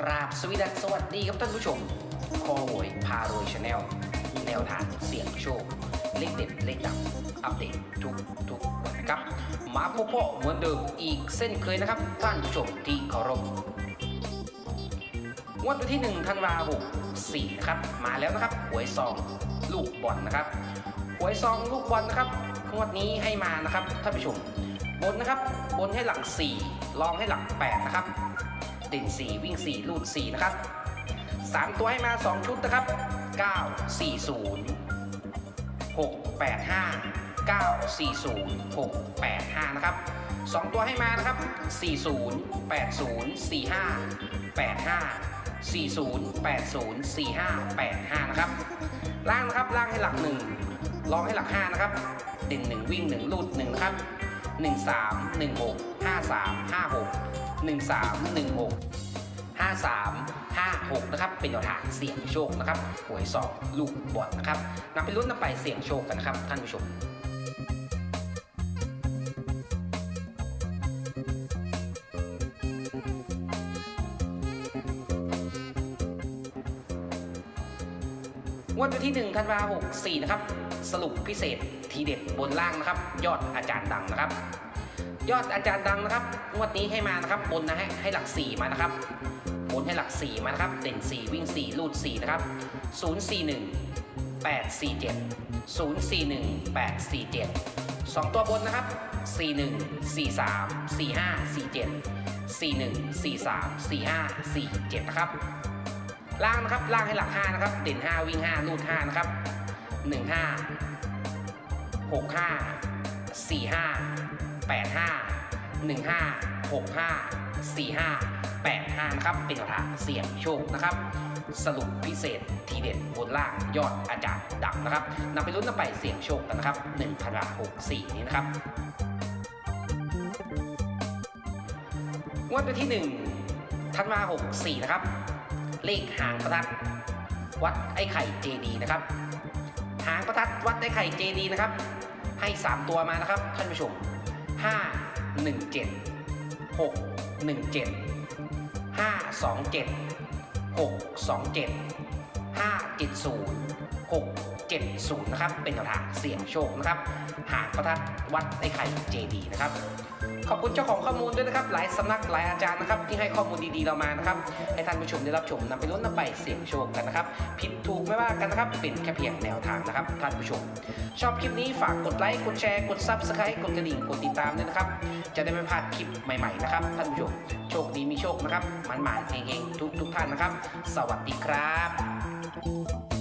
กราบสวีดัสสวัสดีครับท่านผู้ชมคอหวยพารวยชาแนลแนวทางเสี่ยงโชค เลขเด็ดเลขดังอัปเดตทุกทุกวันนะครับ มาพบพ่อเหมือนเดิมอีกเส้นเคยนะครับ ท่านผู้ชมที่เคารพงวดวันที่1ธันวาคม4นะครับ มาแล้วนะครับหวยซองลูกบอลนะครับหวยซองลูกบอลนะครับงวดนี้ให้มานะครับท่านผู้ชมบนนะครับบนให้หลัก4รองให้หลัก8นะครับ เด่น4 วิ่ง 4 ลูด 4 นะครับ 3 ตัวให้มา 2 ชุดนะครับ 9 4 0 6 8 5 9 4 0 6 8 5 นะครับ 2 ตัวให้มานะครับ 40 80 45 85 40 80 45 85 นะครับ ล่างนะครับ ล่างให้หลัก1รองให้หลัก 5 นะครับ เด่น 1 วิ่ง 1 ลูด1นะครับ 13 16 53 56 13 16 53 56 นะครับ เป็นแนวทางเสี่ยงโชคนะครับหวยสองลูกบอลนะครับนำไปลุ้นนำไปเสี่ยงโชคกันนะครับท่านผู้ชม งวดวันที่1ธันวาคม64นะครับ สรุปพิเศษทีเด็ดบนล่างนะครับ ยอดอาจารย์ดังนะครับ ยอดอาจารย์ดังนะครับ งวดนี้ให้มานะครับ บนนะให้ให้หลัก 4 มานะครับบนให้หลัก 4 มานะครับ เด่น 4 วิ่ง 4 ลูด 4 นะครับ 041 847 041 847 2 ตัวบนนะครับ 41 43 45 47 41 43 45 47 นะครับ ล่างนะครับล่างให้หลัก5นะครับเด่น5วิ่ง5ลูด5นะครับ15 65 45 85 15 65 45 85นะครับเป็นแนวทาเสี่ยงโชคนะครับ สรุปพิเศษทีเด็ดบนล่างยอดอาจารย์ดังนะครับนำไปลุ้นนำไปเสี่ยงโชคกันนะครับ1ธันวาคม64 นี้นะครับงวดวันที่ 1 ธันวา64 นะครับ เลขหางประทัดวัดไอ้ไข่เจดีนะครับ หางประทัดวัดไอ้ไข่เจดีนะครับ ให้ 3 ตัวมานะครับ ท่านผู้ชม 5 1 7 6 1 7 5 2 7 6 2 7 5 7 0 6 7 0 นะครับ เป็นแนวทางเสี่ยงโชคนะครับ หางประทัดวัดไอ้ไข่เจดีนะครับ ขอบคุณเจ้าของข้อมูลด้วยนะครับ หลายสำนักหลายอาจารย์นะครับ ที่ให้ข้อมูลดีๆเรามานะครับ ให้ท่านผู้ชมได้รับชมนำไปลุ้นนำไปเสี่ยงโชคกันนะครับ ผิดถูกไม่ว่ากันนะครับ เป็นแค่เพียงแนวทางนะครับท่านผู้ชม ชอบคลิปนี้ฝากกดไลค์ กดแชร์ กดซับสไครต์กดกระดิ่ง กดติดตามด้วยนะครับ จะได้ไม่พลาดคลิปใหม่ๆนะครับท่านผู้ชม โชคดีมีโชคนะครับ มันหมานเฮงๆทุกทุกๆท่านนะครับ สวัสดีครับ Bye.